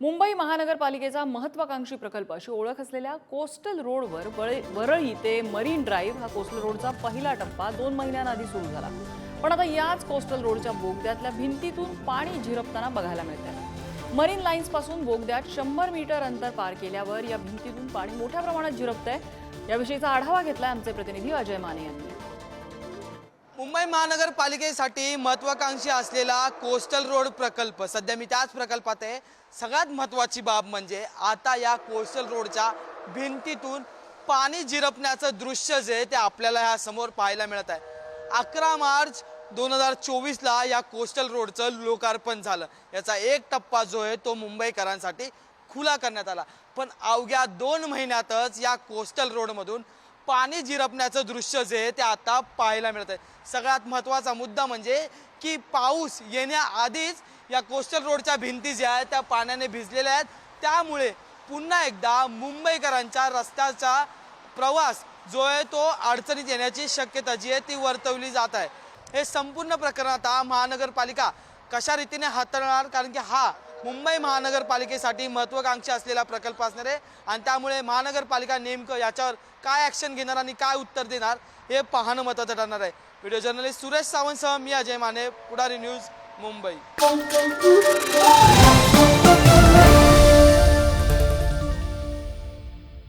मुंबई महानगरपालिकेचा महत्वाकांक्षी प्रकल्प अशी ओळख असलेल्या कोस्टल रोडवर वरळी ते मरीन ड्राईव्ह हा कोस्टल रोडचा पहिला टप्पा दोन महिन्यांआधी सुरू झाला. पण आता याच कोस्टल रोडच्या बोगद्यातल्या भिंतीतून पाणी झिरपताना बघायला मिळतंय. मरीन लाईन्सपासून बोगद्यात शंभर मीटर अंतर पार केल्यावर या भिंतीतून पाणी मोठ्या प्रमाणात झिरपतंय. याविषयीचा आढावा घेतलाय आमचे प्रतिनिधी अजय माने यांनी. मुंबई महानगरपालिकेसाठी महत्वाकांक्षी असलेला कोस्टल रोड प्रकल्प. सध्या मी त्याच प्रकल्पात आहे. सगळ्यात महत्त्वाची बाब म्हणजे आता या कोस्टल रोडच्या भिंतीतून पाणी झिरपण्याचं दृश्य जे आहे ते आपल्याला ह्या समोर पाहायला मिळत आहे. अकरा मार्च दोन हजार चोवीसला या कोस्टल रोडचं लोकार्पण झालं. याचा एक टप्पा जो आहे तो मुंबईकरांसाठी खुला करण्यात आला. पण अवघ्या दोन महिन्यातच या कोस्टल रोडमधून पाणी झिरपण्याचं दृश्य जे आहे ते आता पाहायला मिळत आहे सगळ्यात महत्त्वाचा मुद्दा म्हणजे की पाऊस येण्याआधीच या कोस्टल रोडच्या भिंती ज्या आहेत त्या पाण्याने भिजलेल्या आहेत. त्यामुळे पुन्हा एकदा मुंबईकरांच्या रस्त्याचा प्रवास जो आहे तो अडचणीत येण्याची शक्यता जी आहे ती वर्तवली जात आहे. हे संपूर्ण प्रकरण आता महानगरपालिका कशा रीतीने हाताळणार? कारण की हा मुंबई महानगरपालिकेसाठी महत्त्वाकांक्षी असलेला प्रकल्प असणार आहे. आणि त्यामुळे महानगरपालिका नेमकं याच्यावर काय ॲक्शन घेणार आणि काय उत्तर देणार हे पाहणं महत्त्वाचं ठरणार आहे. व्हिडिओ जर्नलिस्ट सुरेश सावंतसह मी अजय माने पुढारी न्यूज मुंबई.